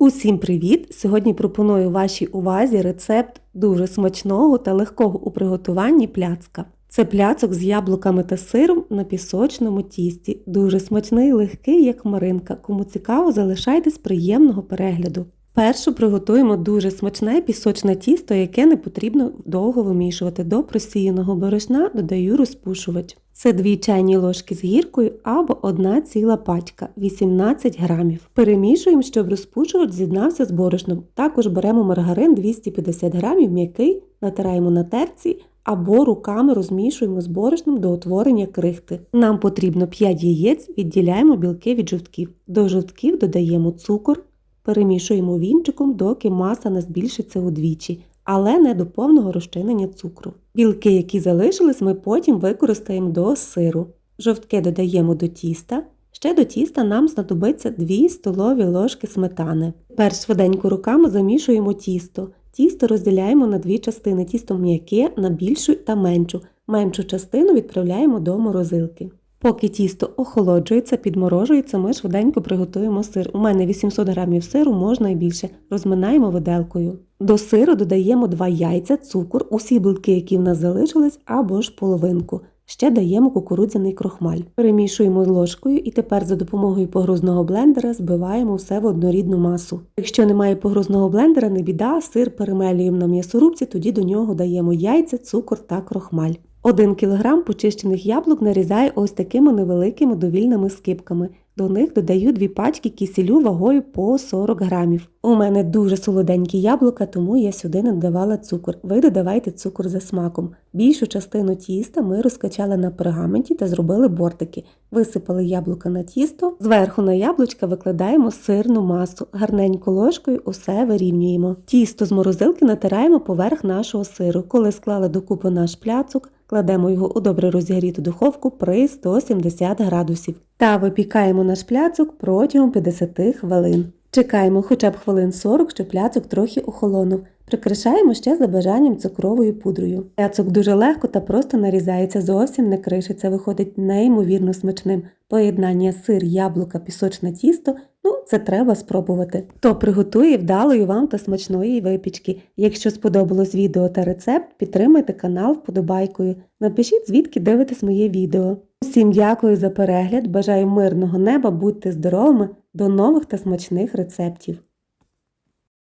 Усім привіт! Сьогодні пропоную вашій увазі рецепт дуже смачного та легкого у приготуванні пляцка. Це пляцок з яблуками та сиром на пісочному тісті. Дуже смачний, легкий, як маринка. Кому цікаво, залишайтесь приємного перегляду. Першу приготуємо дуже смачне пісочне тісто, яке не потрібно довго вимішувати. До просіяного борошна додаю розпушувач. Це 2 чайні ложки з гіркою або одна ціла пачка 18 грамів. Перемішуємо, щоб розпушувач з'єднався з борошном. Також беремо маргарин 250 грамів м'який, натираємо на терці або руками розмішуємо з борошном до утворення крихти. Нам потрібно 5 яєць, відділяємо білки від жовтків. До жовтків додаємо цукор, перемішуємо вінчиком, доки маса не збільшиться удвічі, але не до повного розчинення цукру. Білки, які залишились, ми потім використаємо до сиру. Жовтки додаємо до тіста. Ще до тіста нам знадобиться 2 столові ложки сметани. Тепер швиденько руками замішуємо тісто. Тісто розділяємо на дві частини. Тісто м'яке на більшу та меншу. Меншу частину відправляємо до морозилки. Поки тісто охолоджується, підморожується, ми швиденько приготуємо сир. У мене 800 г сиру, можна і більше. Розминаємо виделкою. До сиру додаємо 2 яйця, цукор, усі білки, які в нас залишились, або ж половинку. Ще даємо кукурудзяний крохмаль. Перемішуємо ложкою і тепер за допомогою погрузного блендера збиваємо все в однорідну масу. Якщо немає погрузного блендера, не біда, сир перемелюємо на м'ясорубці, тоді до нього даємо яйця, цукор та крохмаль. 1 кг почищених яблук нарізаю ось такими невеликими довільними скипками. До них додаю 2 пачки кисілю вагою по 40 грамів. У мене дуже солоденькі яблука, тому я сюди не додавала цукор. Ви додавайте цукор за смаком. Більшу частину тіста ми розкачали на пергаменті та зробили бортики. Висипали яблука на тісто, зверху на яблучка викладаємо сирну масу, гарненько ложкою усе вирівнюємо. Тісто з морозилки натираємо поверх нашого сиру. Коли склали докупи наш пляцок, кладемо його у добре розігріту духовку при 170 градусів та випікаємо наш пляцок протягом 50 хвилин. Чекаємо хоча б хвилин 40, щоб пляцок трохи охолонув. Прикрашаємо ще за бажанням цукровою пудрою. Пляцок дуже легко та просто нарізається, зовсім не кришиться, виходить неймовірно смачним. Поєднання сир, яблука, пісочне тісто ну це треба спробувати. То приготує вдалої вам та смачної випічки. Якщо сподобалось відео та рецепт, підтримайте канал вподобайкою. Напишіть, звідки дивитесь моє відео. Всім дякую за перегляд, бажаю мирного неба, будьте здоровими, до нових та смачних рецептів!